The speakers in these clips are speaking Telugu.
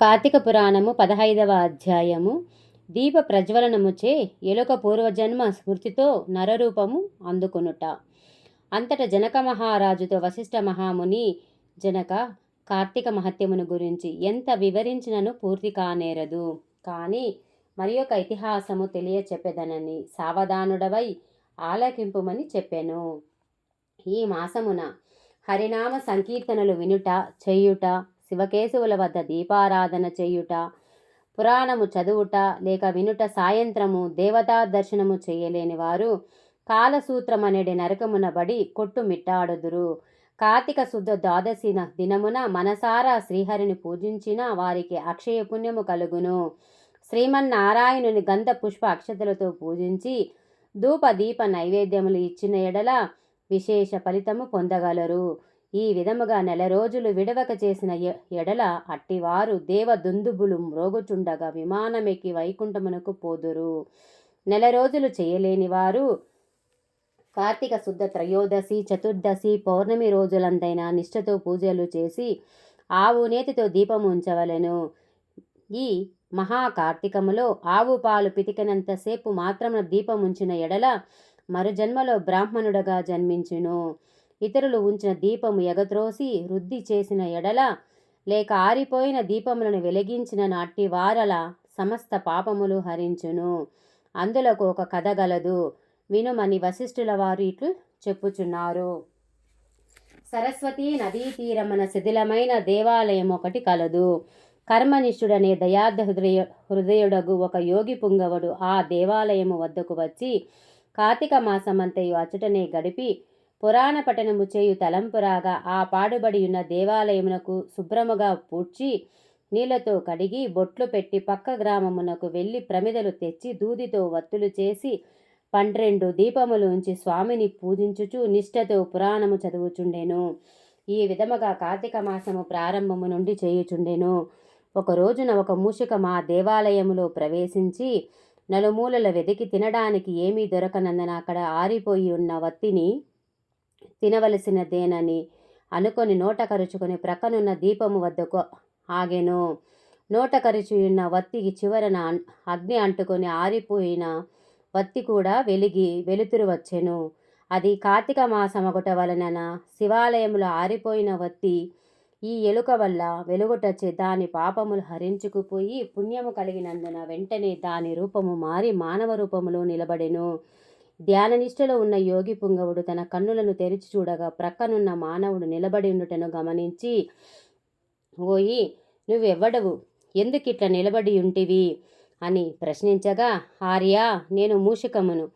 కార్తీక పురాణము పదహైదవ అధ్యాయము. దీప ప్రజ్వలనముచే ఎలుక పూర్వజన్మ స్మృతితో నరరూపము అందుకొనుట. అంతట జనక మహారాజుతో వశిష్ఠ మహాముని జనక కార్తీక మహత్యమును గురించి ఎంత వివరించినను పూర్తి కానేరదు. కానీ మరి ఒక ఇతిహాసము తెలియ చెప్పెదనని సావధానుడవై ఆలకింపుమని చెప్పెను. ఈ మాసమున హరినామ సంకీర్తనలు వినుట చేయుట శివకేశవుల వద్ద దీపారాధన చేయుట పురాణము చదువుట లేక వినుట సాయంత్రము దేవతా దర్శనము చేయలేని వారు కాలసూత్రమనేడి నరకమున బడి కొట్టుమిట్టాడుదురు. కార్తీక శుద్ధ ద్వాదశి దినమున మనసారా శ్రీహరిని పూజించిన వారికి అక్షయ పుణ్యము కలుగును. శ్రీమన్నారాయణుని గంధ పుష్ప అక్షతలతో పూజించి ధూప దీప నైవేద్యములు ఇచ్చిన ఎడల విశేష ఫలితము పొందగలరు. ఈ విధముగా నెల రోజులు విడవక చేసిన ఎ- ఎడల అట్టివారు దేవ దుందుబులు మ్రోగుచుండగా విమానమెక్కి వైకుంఠమునకు పోదురు. నెల రోజులు చేయలేని వారు కార్తీక శుద్ధ త్రయోదశి చతుర్దశి పౌర్ణమి రోజులందైన నిష్ఠతో పూజలు చేసి ఆవు నేతితో దీపం ఉంచవలెను. ఈ మహా కార్తీకములో ఆవు పాలు పితికినంతసేపు మాత్రమున దీపం ఉంచిన ఎడల మరుజన్మలో బ్రాహ్మణుడగా జన్మించును. ఇతరులు ఉంచిన దీపము ఎగత్రోసి వృద్ధి చేసిన ఎడల లేక ఆరిపోయిన దీపములను వెలిగించిన నాటి వారల సమస్త పాపములు హరించును. అందులకు ఒక కథ గలదు. వినుమని వశిష్ఠుల వారు ఇట్లు చెప్పుచున్నారు. సరస్వతీ నదీ తీరమన శిథిలమైన దేవాలయం ఒకటి కలదు. కర్మనిష్ఠుడనే దయార్థ హృదయ హృదయుడగు ఒక యోగి పుంగవుడు ఆ దేవాలయము వద్దకు వచ్చి కార్తీక మాసమంతయు అచ్చటనే గడిపి పురాణ పఠనము చేయు తలంపురాగా ఆ పాడుబడి ఉన్న దేవాలయమునకు శుభ్రముగా పూడ్చి నీళ్ళతో కడిగి బొట్లు పెట్టి పక్క గ్రామమునకు వెళ్ళి ప్రమిదలు తెచ్చి దూదితో వత్తులు చేసి పన్నెండు దీపములు ఉంచి స్వామిని పూజించుచు నిష్ఠతో పురాణము చదువుచుండెను. ఈ విధముగా కార్తీక మాసము ప్రారంభము నుండి చేయుచుండెను. ఒక రోజున ఒక మూషిక మా దేవాలయములో ప్రవేశించి నలుమూలల వెతికి తినడానికి ఏమీ దొరకనందున అక్కడ ఆరిపోయి ఉన్న వత్తిని తినవలసినదేనని అనుకొని నోట కరుచుకొని ప్రక్కనున్న దీపము వద్దకు ఆగెను. నోట కరుచున్న వత్తికి చివరన అగ్ని అంటుకొని ఆరిపోయిన వత్తి కూడా వెలిగి వెలుతురు వచ్చెను అది కార్తీక మాసమగుట వలన శివాలయములో ఆరిపోయిన వత్తి ఈ ఎలుక వల్ల వెలుగుటచ్చే దాని పాపములు హరించుకుపోయి పుణ్యము కలిగినందున వెంటనే దాని రూపము మారి మానవ రూపములో నిలబడెను. ధ్యాననిష్టలో ఉన్న యోగి పుంగవుడు తన కన్నులను తెరిచి చూడగా ప్రక్కనున్న మానవుడు నిలబడి ఉండుటను గమనించి ఓయి నువ్వెవ్వడవు? ఎందుకిట్లా నిలబడి ఉంటివి? అని ప్రశ్నించగా ఆర్య నేను మూషికమును.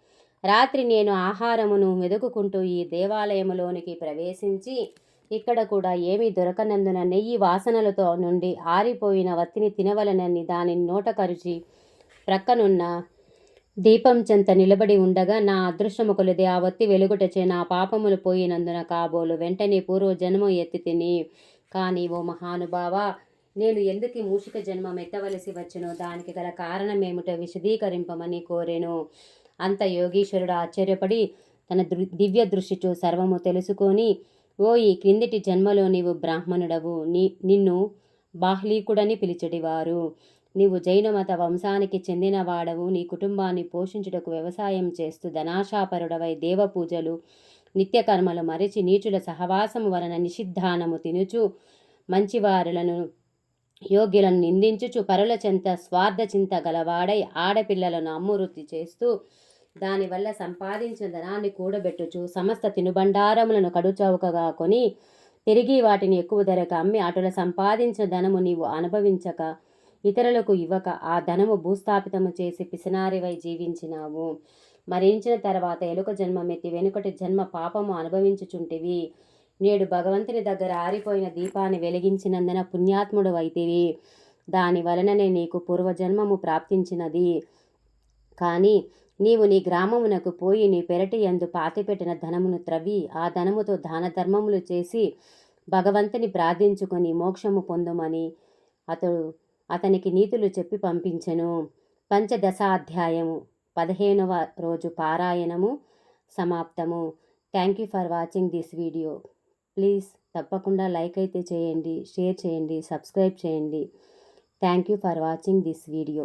రాత్రి నేను ఆహారమును వెదుకుంటూ ఈ దేవాలయములోనికి ప్రవేశించి ఇక్కడ కూడా ఏమీ దొరకనందున నెయ్యి వాసనలతో నుండి ఆరిపోయిన వత్తిని తినవలనని దానిని నోట కరిచి ప్రక్కనున్న దీపం చెంత నిలబడి ఉండగా నా అదృష్టము కొలిది ఆ ఒత్తి వెలుగుటచే నా పాపములు పోయినందున కాబోలు వెంటనే పూర్వజన్మ ఎత్తి తిని కానీ ఓ మహానుభావ నేను ఎందుకు మూషిక జన్మం ఎత్తవలసి వచ్చునో? దానికి గల కారణమేమిటో విశదీకరింపమని కోరెను. అంత యోగీశ్వరుడు ఆశ్చర్యపడి తన దృ దివ్య దృష్టితో సర్వము తెలుసుకొని ఓ ఈ క్రిందిటి జన్మలో నీవు బ్రాహ్మణుడవు. నీ నిన్ను బాహ్లీకుడని పిలిచెడివారు. నీవు జైన మత వంశానికి చెందినవాడవు. నీ కుటుంబాన్ని పోషించుటకు వ్యవసాయం చేస్తూ ధనాశాపరుడవై దేవ పూజలు నిత్యకర్మలు మరిచి నీచుల సహవాసము వలన నిషిద్ధానము తినుచు మంచివారులను యోగ్యులను నిందించుచు పరుల చెంత స్వార్థ చింత గలవాడై ఆడపిల్లలను అమ్మువృత్తి చేస్తూ దానివల్ల సంపాదించిన ధనాన్ని కూడబెట్టుచు సమస్త తినుబండారములను కడుచౌకగా కొని తిరిగి వాటిని ఎక్కువ ధరకు అమ్మి అటుల సంపాదించిన ధనము నీవు అనుభవించక ఇతరులకు ఇవ్వక ఆ ధనము భూస్థాపితము చేసి పిసినారివై జీవించినావు. మరించిన తర్వాత ఎలుక జన్మమెత్తి వెనుకటి జన్మ పాపము అనుభవించుచుంటివి. నేడు భగవంతుని దగ్గర ఆరిపోయిన దీపాన్ని వెలిగించినందున పుణ్యాత్ముడు అయితివి. దాని వలననే నీకు పూర్వజన్మము ప్రాప్తించినది. కానీ నీవు నీ గ్రామమునకు పోయి నీ పెరటి యందు పాతిపెట్టిన ధనమును త్రవ్వి ఆ ధనముతో దాన ధర్మములు చేసి భగవంతుని ప్రార్థించుకొని మోక్షము పొందుమని అతడు అతనికి నీతులు చెప్పి పంపించెను. పంచదశాధ్యాయము పదిహేనవ రోజు పారాయణము సమాప్తము. Thank you for watching this video please తప్పకుండా లైక్ అయితే చేయండి షేర్ చేయండి సబ్స్క్రైబ్ చేయండి. Thank you for watching this video